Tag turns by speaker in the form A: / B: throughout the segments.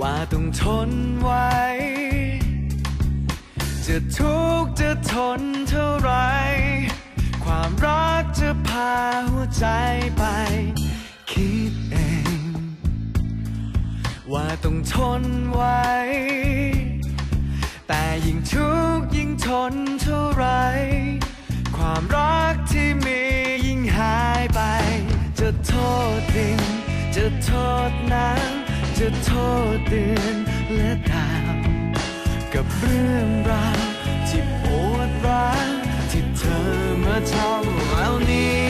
A: ว่าต้องทนไว้ จะทุกข์จะทนเท่าไร ความรักจะพาหัวใจไป คิดเอง ว่าต้องทนไว้ แต่ยิ่งทุกข์ยิ่งทนเท่าไร ความรักที่มียิ่งหายไป จะโทษดินจะโทษน้ำ จะโทษเดือนและดาว กับเรื่องราวที่ปวดร้าวที่เธอมาทำแล้วนี้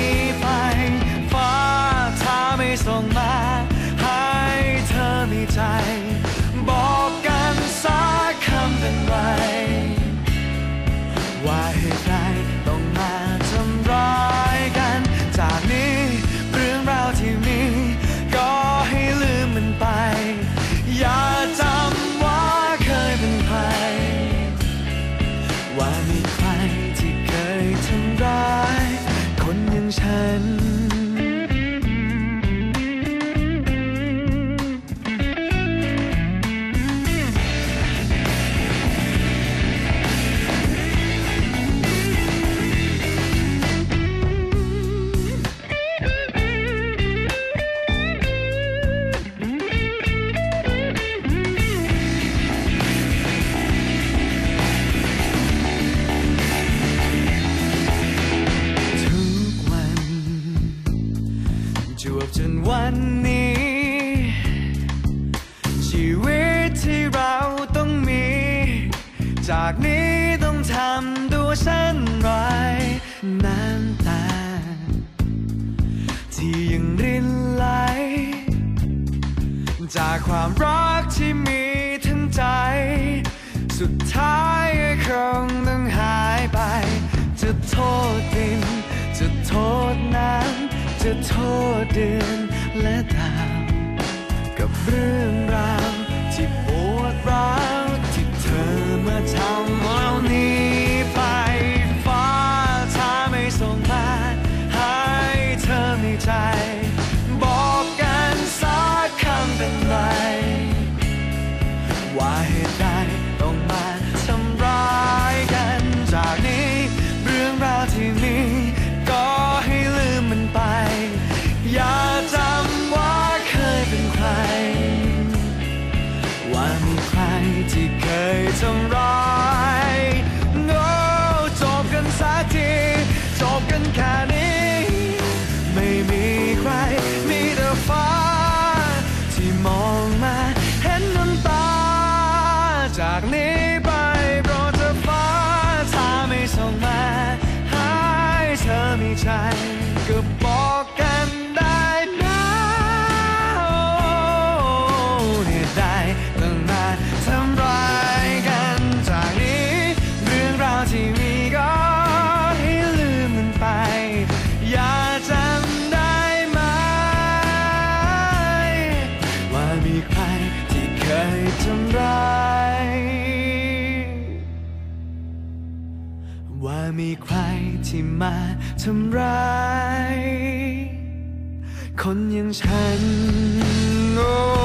A: จนวันนี้ ชีวิตที่เราต้องมี จากนี้ต้องทำตัวเช่นไรน้ำตา ที่ยังรินไหล จากความรักที่มีทั้งใจ สุดท้ายคงต้อง โทษเดือนและดาวกับเรื่อง ไม่ใช่ก็บอกกันได้นะเหตุใดต้อง มีใครที่มาทำร้าย คนอย่างฉันโอ้